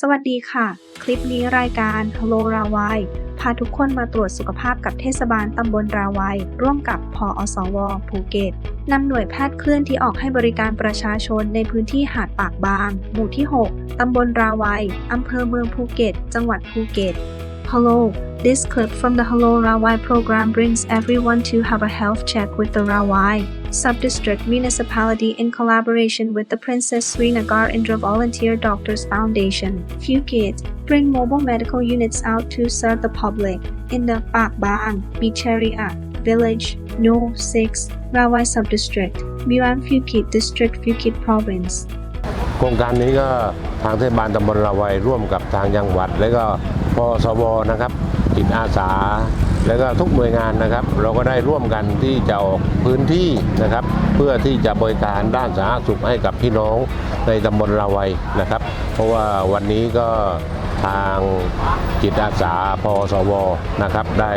สวัสดีค่ะ คลิปนี้รายการ Hello ราวายพาทุกคนมาตรวจสุขภาพกับเทศบาลตำบลราวายร่วมกับพออสว ภูเก็ตนำหน่วยแพทย์เคลื่อนที่ออกให้บริการประชาชนในพื้นที่หาดปากบาง หมู่ที่ 6 ตำบลราวายอำเภอเมืองภูเก็ต จังหวัดภูเก็ต Hello This clip from the Hello Rawai program brings everyone to have a health check with the Rawai Subdistrict Municipality in collaboration with the Princess Srinagar Indra Volunteer Doctors Foundation, Phuket, bring mobile medical units out to serve the public in the Pak Bang, Bicharia, Village, No 6, Rawai Subdistrict, Muang Phuket District, Phuket Province. โครงการนี้ก็ทางเทศบาลตำบลละไวยร่วมกับทางจังหวัด และก็พสวนะครับ จิตอาสา แล้วก็ทุกหน่วยงานนะครับ เราก็ได้ร่วมกันที่จะออกพื้นที่นะครับ เพื่อที่จะบริการด้านสาธารณสุขให้กับพี่น้องในตำบลละไวยนะครับ เพราะว่าวันนี้ก็ทางจิตอาสาพสวนะครับ ได้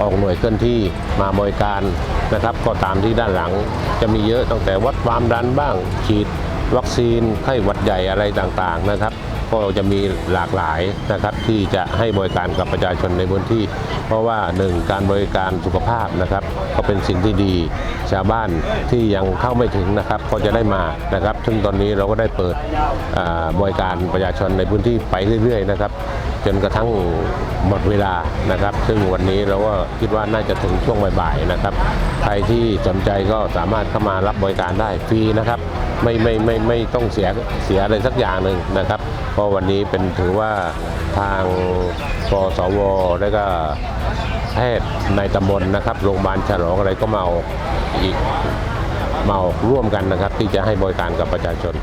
ออกหน่วยเคลื่อนที่มาบริการนะครับ ก็ตามที่ด้านหลังจะมีเยอะตั้งแต่วัดความดันบ้างฉีดวัคซีนไข้หวัดใหญ่อะไรต่างๆนะครับ ก็จะมีหลากหลายนะครับที่จะให้บริการกับประชาชนในพื้นที่ เพราะว่าหนึ่งการบริการสุขภาพนะครับก็เป็นสิ่งที่ดี ชาวบ้านที่ยังเข้าไม่ถึงนะครับก็จะได้มานะครับ ซึ่งตอนนี้เราก็ได้เปิดบริการประชาชนในพื้นที่ไปเรื่อยๆนะครับ จนกระทั่งหมดเวลานะครับ ซึ่งวันนี้เราก็คิดว่าน่าจะถึงช่วงบ่ายๆนะครับ ใครที่สนใจก็สามารถเข้ามารับบริการได้ฟรีนะครับ ไม่ไม่ไม่ไม่ต้องเสียเสียอะไรสักอย่างหนึ่งนะครับ เพราะวันนี้เป็นถือว่าทางปสวและก็แพทย์ในตำบลนะครับโรงพยาบาลฉลองอะไรก็มาออกอีกมาออกร่วมกันนะครับ ที่จะให้บริการกับประชาชน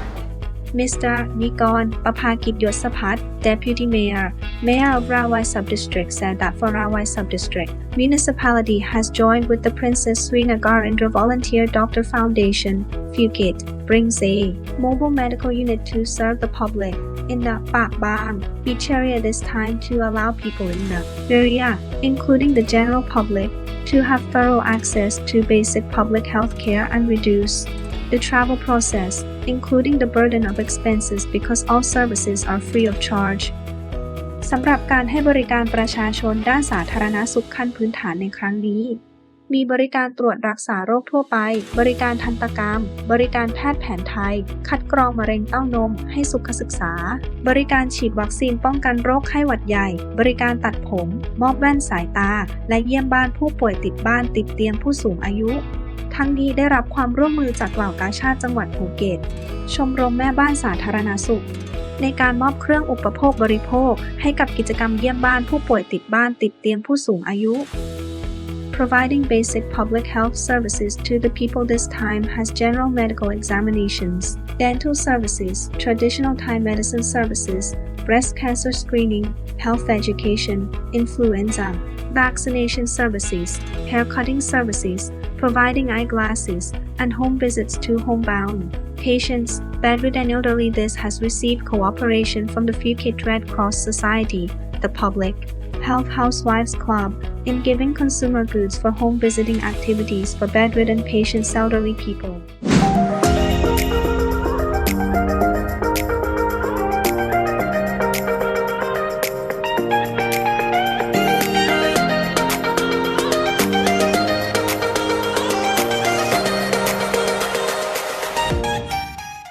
Mr. Nikon Papakit Yosapat, Deputy Mayor, Mayor of Rawai Subdistrict said that for Rawai Subdistrict, municipality has joined with the Princess Srinagar Indra Volunteer Doctor Foundation, Phuket, brings a mobile medical unit to serve the public in the Pak Bang beach area this time to allow people in the area, including the general public, to have thorough access to basic public health care and reduce the travel process, including the burden of expenses because all services are free of charge. สำหรับการให้บริการประชาชนด้านสาธารณสุขขั้นพื้นฐานในครั้งนี้ มีบริการตรวจรักษาโรคทั่วไป บริการทันตกรรม บริการแพทย์แผนไทย คัดกรองมะเร็งเต้านม ให้สุขศึกษา บริการฉีดวัคซีนป้องกันโรคไข้หวัดใหญ่ บริการตัดผม มอบแว่นสายตา และเยี่ยมบ้านผู้ป่วยติดบ้านติดเตียงผู้สูงอายุ ทั้งนี้ได้รับความร่วมมือจากเหล่ากาชาติจังหวัดภูเก็ต ชมรมแม่บ้านสาธารณสุขในการมอบเครื่องอุปโภคบริโภค ให้กับกิจกรรมเยี่ยมบ้านผู้ป่วยติดบ้านติดเตียงผู้สูงอายุ Providing basic public health services to the people this time has general medical examinations, dental services, traditional Thai medicine services, breast cancer screening, health education, influenza, vaccination services, hair cutting services, providing eyeglasses, and home visits to homebound patients, bedridden elderly. This has received cooperation from the Phuket Red Cross Society, the public, Health Housewives Club, in giving consumer goods for home visiting activities for bedridden patients, elderly people.